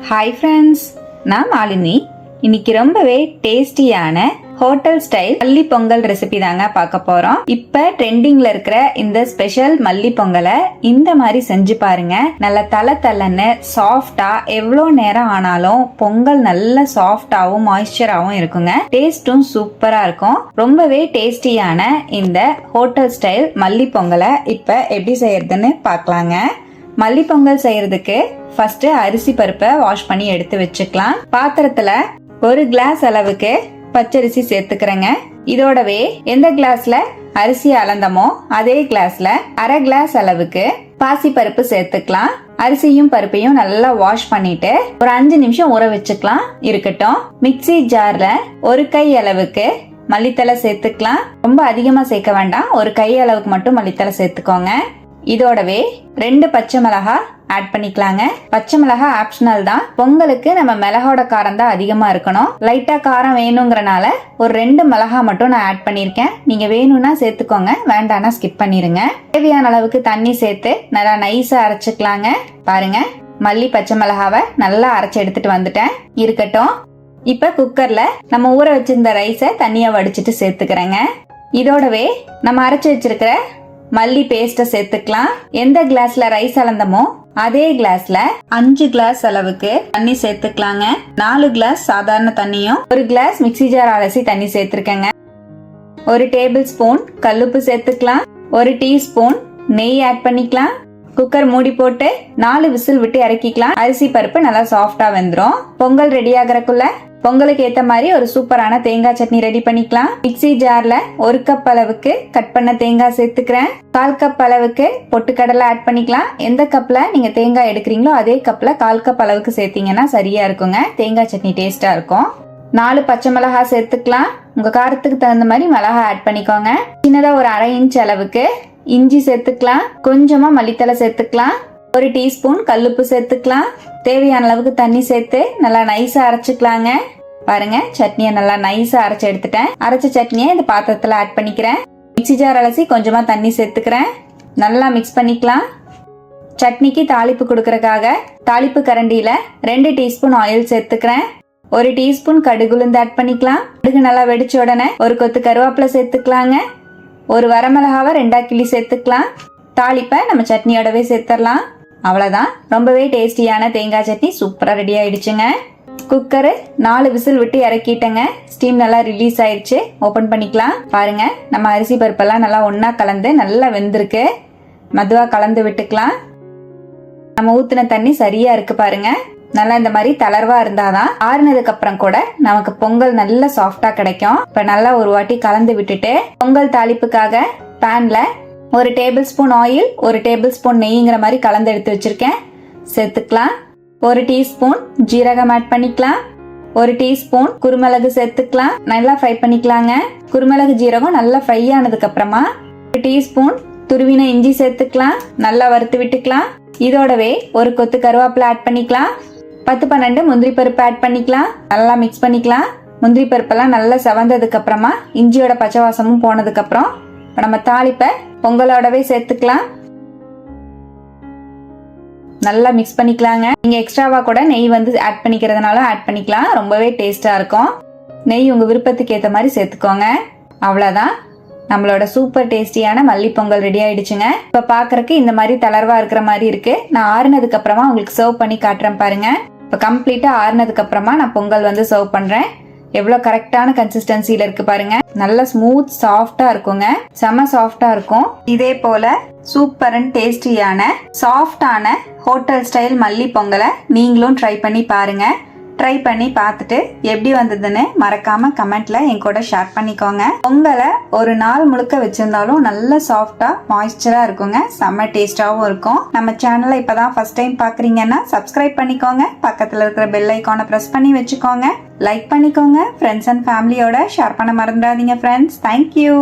Hi friends நான் மாலினி. இன்னைக்கு ரொம்பவே டேஸ்டியான ஹோட்டல் ஸ்டைல் மல்லி பொங்கல் ரெசிபி தாங்க பார்க்க போறோம். இப்ப ட்ரெண்டிங்ல இருக்கிற இந்த ஸ்பெஷல் மல்லி பொங்கலை இந்த மாதிரி செஞ்சு பாருங்க. நல்ல தலை தலன்னு சாஃப்டா எவ்வளோ நேரம் ஆனாலும் பொங்கல் நல்ல சாஃப்டாவும் மாய்ஸ்சராகவும் இருக்குங்க. டேஸ்டும் சூப்பரா இருக்கும். ரொம்பவே டேஸ்டியான இந்த ஹோட்டல் ஸ்டைல் மல்லி பொங்கலை இப்ப எப்படி செய்யறதுன்னு பார்க்கலாங்க. மல்லி பொங்கல் செய்யறதுக்கு ஃபர்ஸ்ட் அரிசி பருப்பை வாஷ் பண்ணி எடுத்து வச்சுக்கலாம். பாத்திரத்துல ஒரு கிளாஸ் அளவுக்கு பச்சரிசி சேர்த்துக்கிறேங்க. இதோடவே எந்த கிளாஸ்ல அரிசி அளந்தமோ அதே கிளாஸ்ல அரை கிளாஸ் அளவுக்கு பாசி பருப்பு சேர்த்துக்கலாம். அரிசியும் பருப்பையும் நல்லா வாஷ் பண்ணிட்டு ஒரு அஞ்சு நிமிஷம் ஊற வச்சுக்கலாம். இருக்கட்டும். மிக்ஸி ஜார்ல ஒரு கை அளவுக்கு மல்லித்தலை சேர்த்துக்கலாம். ரொம்ப அதிகமா சேர்க்க வேண்டாம். ஒரு கை அளவுக்கு மட்டும் மல்லித்தலை சேர்த்துக்கோங்க. இதோடவே ரெண்டு பச்சை மிளகா ஆட் பண்ணிக்கலாங்க. பச்சை மிளகா ஆப்ஷனல் தான். பொங்கலுக்கு நம்ம மிளகோட காரம் தான் அதிகமா இருக்கணும். லைட்டா காரம் வேணுங்கிறனால ஒரு ரெண்டு மிளகா மட்டும் நான் ஆட் பண்ணியிருக்கேன். நீங்க வேணும்னா சேர்த்துக்கோங்க. வேண்டாம்னா ஸ்கிப் பண்ணிருங்க. தேவையான அளவுக்கு தண்ணி சேர்த்து நல்லா நைஸா அரைச்சுக்கலாங்க. பாருங்க. மல்லி பச்சை மிளகாவை நல்லா அரைச்சு எடுத்துட்டு வந்துட்டேன். இருக்கட்டும். இப்ப குக்கர்ல நம்ம ஊற வச்சிருந்த ரைஸை தண்ணியா வடிச்சிட்டு சேர்த்துக்கிறேங்க. இதோடவே நம்ம அரைச்சு வச்சிருக்கிற மல்லி பேஸ்ட்டை சேர்த்துக்கலாம். எந்த கிளாஸ்ல ரைஸ் அளந்தமோ அதே கிளாஸ்ல அஞ்சு கிளாஸ் அளவுக்கு தண்ணி சேர்த்துக்கலாங்க. நாலு கிளாஸ் சாதாரண தண்ணியும் ஒரு கிளாஸ் மிக்ஸி ஜார் அலசி தண்ணி சேர்த்துருக்கேங்க. ஒரு டேபிள் ஸ்பூன் கல்லுப்பு சேர்த்துக்கலாம். ஒரு டீஸ்பூன் நெய் ஆட் பண்ணிக்கலாம். குக்கர் மூடி போட்டு நாலு விசில் விட்டு இறக்கிக்கலாம். அரிசி பருப்பு நல்லா சாஃப்டா வெந்துடும் பொங்கல் ரெடி ஆகிறக்குள்ள பொங்கலுக்கு ஏத்த மாதிரி ஒரு சூப்பரான தேங்காய் சட்னி ரெடி பண்ணிக்கலாம். மிக்ஸி ஜார்ல ஒரு கப் அளவுக்கு கட் பண்ண தேங்காய் சேர்த்துக்கிறேன். கால் கப் அளவுக்கு பொட்டுக்கடலை ஆட் பண்ணிக்கலாம். எந்த கப்ல நீங்க தேங்காய் எடுக்கிறீங்களோ அதே கப்ல கால் கப் அளவுக்கு சேர்த்தீங்கன்னா சரியா இருக்குங்க. தேங்காய் சட்னி டேஸ்டா இருக்கும். நாலு பச்சை மிளகா சேர்த்துக்கலாம். உங்க காரத்துக்கு தகுந்த மாதிரி மிளகாய் ஆட் பண்ணிக்கோங்க. சின்னதா ஒரு அரை இன்ச் அளவுக்கு இஞ்சி சேர்த்துக்கலாம். கொஞ்சமா மல்லித்தலை சேர்த்துக்கலாம். ஒரு டீஸ்பூன் கல்லுப்பு சேர்த்துக்கலாம். தேவையான அளவுக்கு தண்ணி சேர்த்து நல்லா நைஸா அரைச்சுக்கலாங்க. பாருங்க சட்னியை நல்லா நைஸா அரைச்சு எடுத்துட்டேன். அரைச்ச சட்னியை இந்த பாத்திரத்துல ஆட் பண்ணிக்கிறேன். மிக்ஸி ஜார் அலசி கொஞ்சமா தண்ணி சேர்த்துக்கிறேன். நல்லா மிக்ஸ் பண்ணிக்கலாம். சட்னிக்கு தாளிப்பு கொடுக்கறக்காக தாளிப்பு கரண்டியில ரெண்டு டீஸ்பூன் ஆயில் சேர்த்துக்கிறேன். ஒரு டீஸ்பூன் கடுகுலுந்து ஆட் பண்ணிக்கலாம். கடுகு நல்லா வெடிச்ச உடனே ஒரு கொத்து கருவேப்பிலை சேர்த்துக்கலாங்க. ஒரு வரமிளகாவை ரெண்டா கிள்ளி சேர்த்துக்கலாம். தாளிப்பை நம்ம சட்னியோடவே சேர்த்துடலாம் அவ்வளோதான் ரொம்பவே டேஸ்டியான தேங்காய் சட்னி சூப்பராக ரெடி ஆயிடுச்சுங்க. குக்கரு நாலு விசில் விட்டு இறக்கிட்டேங்க. ஸ்டீம் நல்லா ரிலீஸ் ஆயிடுச்சு ஓப்பன் பண்ணிக்கலாம். பாருங்க நம்ம அரிசி பருப்பெல்லாம் நல்லா ஒன்றா கலந்து நல்லா வெந்திருக்கு. மதுவாக கலந்து விட்டுக்கலாம். நம்ம ஊற்றின தண்ணி சரியாக இருக்குது பாருங்கள் நல்லா இந்த மாதிரி தளர்வா இருந்தாதான் ஆறுனதுக்கு அப்புறம் கூட நமக்கு பொங்கல் நல்ல சாஃப்டா கிடைக்கும். இப்ப நல்லா ஒரு வாட்டி கலந்து விட்டுட்டு பொங்கல் தாளிப்புக்காக பேன்ல ஒரு டேபிள் ஸ்பூன் ஆயில் ஒரு டேபிள் ஸ்பூன் நெய்ங்கிற மாதிரி கலந்து எடுத்து வச்சிருக்கேன். சேர்த்துக்கலாம். ஒரு டீஸ்பூன் ஜீரகம் ஆட் பண்ணிக்கலாம். ஒரு டீஸ்பூன் குருமிளகு சேர்த்துக்கலாம். நல்லா ஃப்ரை பண்ணிக்கலாங்க. குருமிளகு ஜீரகம் நல்லா ஃப்ரை ஆனதுக்கு அப்புறமா ஒரு டீஸ்பூன் துருவின இஞ்சி சேர்த்துக்கலாம். நல்லா வறுத்து விட்டுக்கலாம். இதோடவே ஒரு கொத்து கருவேப்பிலை ஆட் பண்ணிக்கலாம். பத்து பன்னெண்டு முந்திரி பருப்பு ஆட் பண்ணிக்கலாம். நல்லா மிக்ஸ் பண்ணிக்கலாம். முந்திரி பருப்பெல்லாம் நல்லா செவந்ததுக்கு அப்புறமா இஞ்சியோட பச்சை வாசமும் போனதுக்கு அப்புறம் இப்போ நம்ம தாளிப்பை பொங்கலோடவே சேர்த்துக்கலாம். நல்லா மிக்ஸ் பண்ணிக்கலாங்க. நீங்க எக்ஸ்ட்ராவா கூட நெய் வந்து ஆட் பண்ணிக்கிறதுனால ஆட் பண்ணிக்கலாம். ரொம்பவே டேஸ்டா இருக்கும். நெய் உங்க விருப்பத்துக்கு ஏற்ற மாதிரி சேர்த்துக்கோங்க. அவ்வளோதான் நம்மளோட சூப்பர் டேஸ்டியான மல்லி பொங்கல் ரெடி ஆயிடுச்சுங்க. இப்போ பாக்குறதுக்கு இந்த மாதிரி தளர்வா இருக்கிற மாதிரி இருக்கு. நான் ஆறுனதுக்கு அப்புறமா உங்களுக்கு சர்வ் பண்ணி காட்டுறேன் பாருங்க. இப்போ கம்ப்ளீட்டாக ஆறுனதுக்கு அப்புறமா நான் பொங்கல் வந்து சர்வ் பண்ணுறேன் எவ்வளோ கரெக்டான கன்சிஸ்டன்சியில் இருக்கு பாருங்க. நல்ல ஸ்மூத் சாஃப்டாக இருக்குங்க. செம சாஃப்டாக இருக்கும். இதே போல சூப்பர் அண்ட் டேஸ்டியான சாஃப்டான ஹோட்டல் ஸ்டைல் மல்லி பொங்கலை நீங்களும் ட்ரை பண்ணி பாருங்கள் ட்ரை பண்ணி பார்த்துட்டு எப்படி வந்ததுன்னு மறக்காம கமெண்ட்ல என் கூட ஷேர் பண்ணிக்கோங்க. பொங்கலை ஒரு நாள் முழுக்க வச்சிருந்தாலும் நல்ல சாஃப்டா மாய்ஸ்சரா இருக்குங்க. செம்ம டேஸ்டாவும் இருக்கும். நம்ம சேனலை இப்பதான் ஃபர்ஸ்ட் டைம் பாக்குறீங்கன்னா சப்ஸ்கிரைப் பண்ணிக்கோங்க. பக்கத்துல இருக்கிற பெல் ஐக்கானை பிரஸ் பண்ணி வச்சுக்கோங்க. லைக் பண்ணிக்கோங்க. ஃப்ரெண்ட்ஸ் அண்ட் ஃபேமிலியோட ஷேர் பண்ண மறந்துடாதீங்க ஃப்ரெண்ட்ஸ் தேங்க்யூ